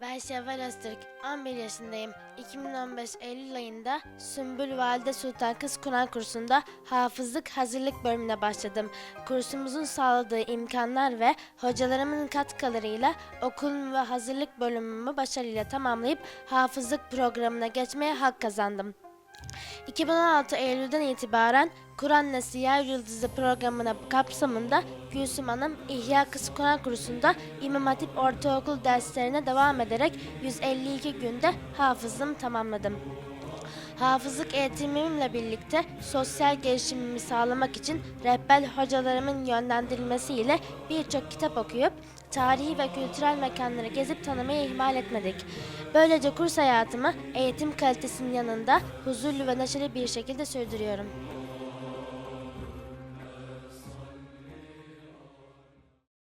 Ben Şevval Öztürk, 11 yaşındayım. 2015 Eylül ayında Sümbül Valide Sultan Kız Kur'an kursunda hafızlık hazırlık bölümüne başladım. Kursumuzun sağladığı imkanlar ve hocalarımın katkılarıyla okulum ve hazırlık bölümümü başarıyla tamamlayıp hafızlık programına geçmeye hak kazandım. 2016 Eylül'den itibaren Kur'an Yer Yıldızı programına kapsamında Gülsüm Hanım İhya Kız Kur'an kursunda İmam Hatip Ortaokul derslerine devam ederek 152 günde hafızlığımı tamamladım. Hafızlık eğitimimle birlikte sosyal gelişimimi sağlamak için rehber hocalarımın yönlendirilmesiyle birçok kitap okuyup tarihi ve kültürel mekanları gezip tanımayı ihmal etmedik. Böylece kurs hayatımı eğitim kalitesinin yanında huzurlu ve neşeli bir şekilde sürdürüyorum.